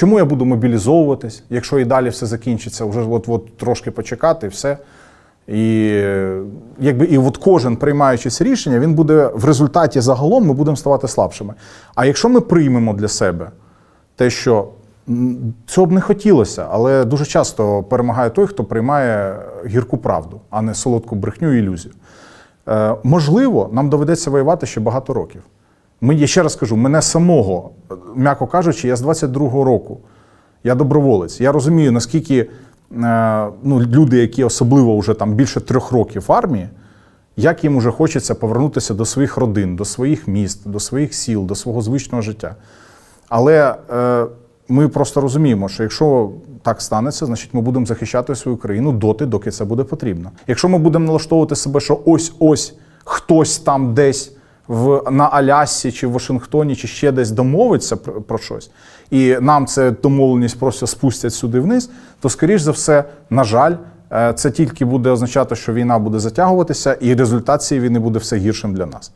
чому я буду мобілізовуватись, якщо і далі все закінчиться, вже от, от трошки почекати, і все. І якби і от кожен приймаючи це рішення, він буде в результаті загалом ми будемо ставати слабшими. А якщо ми приймемо для себе те, що цього б не хотілося, але дуже часто перемагає той, хто приймає гірку правду, а не солодку брехню і ілюзію. Е, можливо, нам доведеться воювати ще багато років. Я ще раз кажу, мене самого, м'яко кажучи, я з 22-го року, я доброволець. Я розумію, наскільки е, ну, люди, які особливо вже там більше трьох років в армії, як їм уже хочеться повернутися до своїх родин, до своїх міст, до своїх сіл, до свого звичного життя. Але е, ми просто розуміємо, що якщо так станеться, значить ми будемо захищати свою країну доти, доки це буде потрібно. Якщо ми будемо налаштовувати себе, що ось-ось хтось там десь в, на Алясці чи в Вашингтоні, чи ще десь домовиться про, про щось, і нам це домовленість просто спустять сюди вниз, то скоріш за все, на жаль, е, це тільки буде означати, що війна буде затягуватися, і результат цієї війни буде все гіршим для нас.